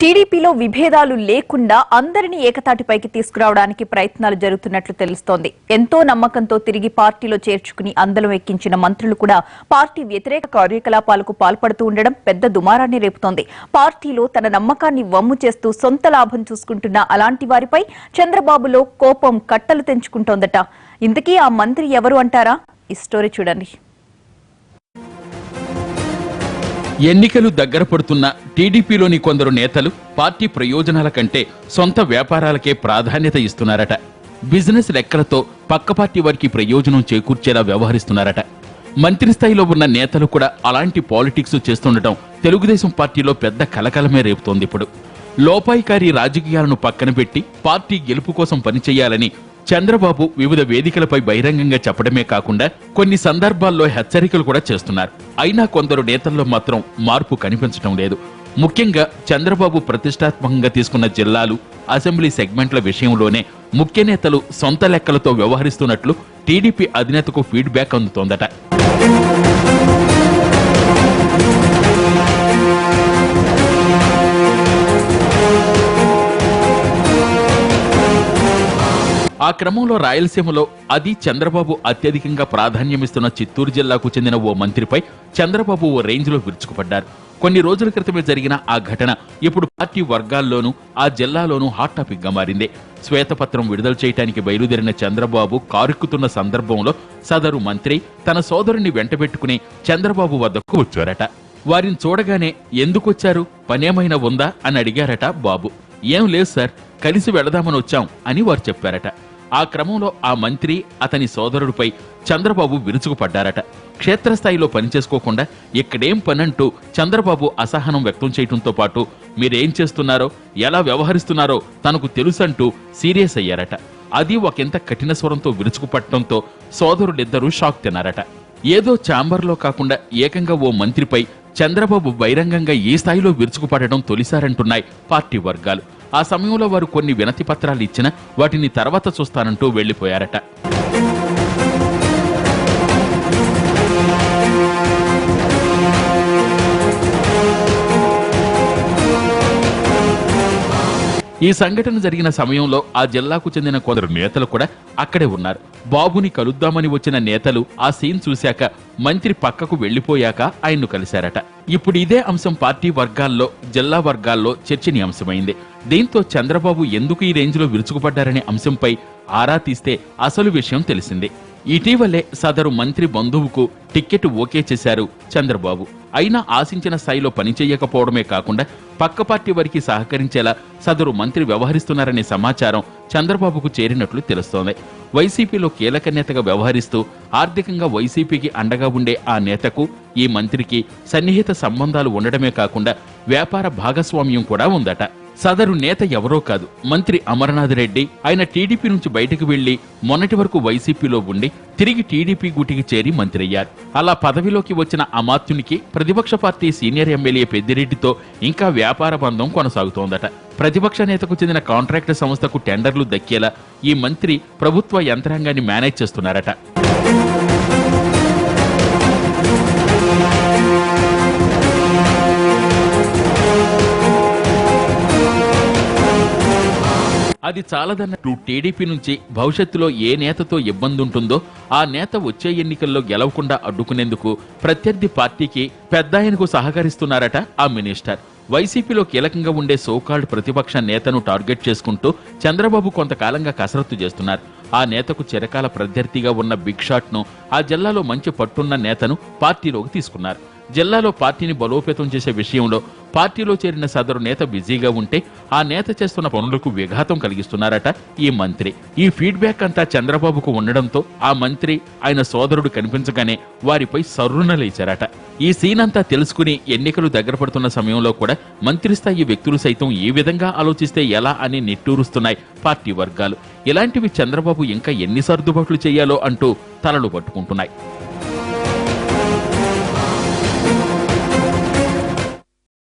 టీడీపీలో విభేదాలు లేకుండా అందరినీ ఏకతాటిపైకి తీసుకురావడానికి ప్రయత్నాలు జరుగుతున్నట్లు తెలుస్తోంది. ఎంతో నమ్మకంతో తిరిగి పార్టీలో చేర్చుకుని అందలం ఎక్కించిన మంత్రులు కూడా పార్టీ వ్యతిరేక కార్యకలాపాలకు పాల్పడుతూ ఉండడం పెద్ద దుమారాన్ని రేపుతోంది. పార్టీలో తన నమ్మకాన్ని వమ్ము చేస్తూ సొంత లాభం చూసుకుంటున్న అలాంటి వారిపై చంద్రబాబులో కోపం కట్టలు తెంచుకుంటోందట. ఇంతకీ ఆ మంత్రి ఎవరు అంటారా? ఈ స్టోరీ చూడండి. ఎన్నికలు దగ్గర పడుతున్న టీడీపీలోని కొందరు నేతలు పార్టీ ప్రయోజనాల కంటే సొంత వ్యాపారాలకే ప్రాధాన్యత ఇస్తున్నారట. బిజినెస్ లెక్కలతో పక్క పార్టీ వారికి ప్రయోజనం చేకూర్చేలా వ్యవహరిస్తున్నారట. మంత్రి స్థాయిలో ఉన్న నేతలు కూడా అలాంటి పాలిటిక్స్ చేస్తుండటం తెలుగుదేశం పార్టీలో పెద్ద కలకలమే రేపుతోంది ఇప్పుడు. లోపాయికారి రాజకీయాలను పక్కన పెట్టి పార్టీ గెలుపు కోసం పనిచేయాలని చంద్రబాబు వివిధ వేదికలపై బహిరంగంగా చెప్పడమే కాకుండా కొన్ని సందర్భాల్లో హెచ్చరికలు కూడా చేస్తున్నారు. అయినా కొందరు నేతల్లో మాత్రం మార్పు కనిపించడం లేదు. ముఖ్యంగా చంద్రబాబు ప్రతిష్టాత్మకంగా తీసుకున్న జిల్లాలు అసెంబ్లీ సెగ్మెంట్ల విషయంలోనే ముఖ్య నేతలు సొంత లెక్కలతో వ్యవహరిస్తున్నట్లు టీడీపీ అధినేతకు ఫీడ్బ్యాక్ అందుతోందట. ఆ క్రమంలో రాయలసీమలో అది చంద్రబాబు అత్యధికంగా ప్రాధాన్యమిస్తున్న చిత్తూరు జిల్లాకు చెందిన ఓ మంత్రిపై చంద్రబాబు ఓ రేంజ్లో విరుచుకుపడ్డారు. కొన్ని రోజుల క్రితమే జరిగిన ఆ ఘటన ఇప్పుడు పార్టీ వర్గాల్లోనూ ఆ జిల్లాలోనూ హాట్ టాపిక్గా మారింది. శ్వేతపత్రం విడుదల చేయడానికి బయలుదేరిన చంద్రబాబు కారుక్కుతున్న సందర్భంలో సదరు మంత్రి తన సోదరుని వెంటబెట్టుకుని చంద్రబాబు వద్దకు వచ్చారట. వారిని చూడగానే ఎందుకొచ్చారు పనేమైనా ఉందా? అని అడిగారట బాబు. ఏం లేదు సార్ కలిసి వెళదామని వచ్చాం అని వారు చెప్పారట. ఆ క్రమంలో ఆ మంత్రి అతని సోదరుడిపై చంద్రబాబు విరుచుకుపడ్డారట. క్షేత్రస్థాయిలో పనిచేసుకోకుండా ఇక్కడేం పనంటూ చంద్రబాబు అసహనం వ్యక్తం చేయడంతో పాటు మీరేం చేస్తున్నారో ఎలా వ్యవహరిస్తున్నారో తనకు తెలుసంటూ సీరియస్ అయ్యారట. అది ఒకంత కఠిన స్వరంతో విరుచుకుపట్టడంతో సోదరుడిద్దరూ షాక్ తిన్నారట. ఏదో ఛాంబర్లో కాకుండా ఏకంగా ఓ మంత్రిపై చంద్రబాబు బహిరంగంగా ఈ స్థాయిలో విరుచుకుపడడం తొలిసారంటున్నాయి పార్టీ వర్గాలు. ఆ సమయంలో వారు కొన్ని వినతి పత్రాలు ఇచ్చినా వాటిని తర్వాత చూస్తానంటూ వెళ్ళిపోయారట ఈ సంఘటన జరిగిన సమయంలో ఆ జిల్లాకు చెందిన కొందరు నేతలు కూడా అక్కడే ఉన్నారు. బాబుని కలుద్దామని వచ్చిన నేతలు ఆ సీన్ చూశాక మంత్రి పక్కకు వెళ్ళిపోయాక ఆయన్ను కలిశారట. ఇప్పుడు ఇదే అంశం పార్టీ వర్గాల్లో జిల్లా వర్గాల్లో చర్చనీయాంశమైంది. దీంతో చంద్రబాబు ఎందుకు ఈ రేంజ్లో విరుచుకుపడ్డారనే అంశంపై ఆరా తీస్తే అసలు విషయం తెలిసింది. ఇటీవలే సదరు మంత్రి బంధువుకు టిక్కెట్ ఓకే చేశారు చంద్రబాబు. అయినా ఆశించిన స్థాయిలో పనిచేయకపోవడమే కాకుండా పక్క పార్టీ వారికి సహకరించేలా సదరు మంత్రి వ్యవహరిస్తున్నారనే సమాచారం చంద్రబాబుకు చేరినట్లు తెలుస్తోంది. వైసీపీలో కీలక నేతగా వ్యవహరిస్తూ ఆర్థికంగా వైసీపీకి అండగా ఉండే ఆ నేతకు ఈ మంత్రికి సన్నిహిత సంబంధాలు ఉండడమే కాకుండా వ్యాపార భాగస్వామ్యం కూడా ఉందట. సదరు నేత ఎవరో కాదు మంత్రి అమర్నాథ్ రెడ్డి. ఆయన టీడీపీ నుంచి బయటకు వెళ్ళి మొన్నటి వరకు వైసీపీలో ఉండి తిరిగి టీడీపీ గుటికి చేరి మంత్రి అయ్యారు. అలా పదవిలోకి వచ్చిన అమాత్యునికి ప్రతిపక్ష పార్టీ సీనియర్ ఎమ్మెల్యే పెద్దిరెడ్డితో ఇంకా వ్యాపార బంధం కొనసాగుతోందట. ప్రతిపక్ష నేతకు చెందిన కాంట్రాక్ట్ సంస్థకు టెండర్లు దక్కేలా ఈ మంత్రి ప్రభుత్వ యంత్రాంగాన్ని మేనేజ్ చేస్తున్నారట. అది చాలదన్నట్టు టీడీపీ నుంచి భవిష్యత్తులో ఏ నేతతో ఇబ్బంది ఉంటుందో ఆ నేత వచ్చే ఎన్నికల్లో గెలవకుండా అడ్డుకునేందుకు ప్రత్యర్థి పార్టీకి పెద్ద ఆయనకు సహకరిస్తున్నారట ఆ మినిస్టర్. వైసీపీలో కీలకంగా ఉండే సోకాల్డ్ ప్రతిపక్ష నేతను టార్గెట్ చేసుకుంటూ చంద్రబాబు కొంతకాలంగా కసరత్తు చేస్తున్నారు. ఆ నేతకు చిరకాల ప్రత్యర్థిగా ఉన్న బిగ్ షాట్ను ఆ జిల్లాలో మంచి పట్టున్న నేతను పార్టీలోకి తీసుకున్నారు. జిల్లాలో పార్టీని బలోపేతం చేసే విషయంలో పార్టీలో చేరిన సదరు నేత బిజీగా ఉంటే ఆ నేత చేస్తున్న పనులకు విఘాతం కలిగిస్తున్నారట ఈ మంత్రి. ఈ ఫీడ్బ్యాక్ అంతా చంద్రబాబుకు ఉండడంతో ఆ మంత్రి ఆయన సోదరుడు కనిపించగానే వారిపై సర్రున లేచారట. ఈ సీన్ అంతా తెలుసుకుని ఎన్నికలు దగ్గర పడుతున్న సమయంలో కూడా మంత్రి స్థాయి వ్యక్తులు సైతం ఈ విధంగా ఆలోచిస్తే ఎలా అని నిట్టూరుస్తున్నాయి పార్టీ వర్గాలు. ఇలాంటివి చంద్రబాబు ఇంకా ఎన్ని సర్దుబాట్లు చేయాలో అంటూ తలలు పట్టుకుంటున్నాయి.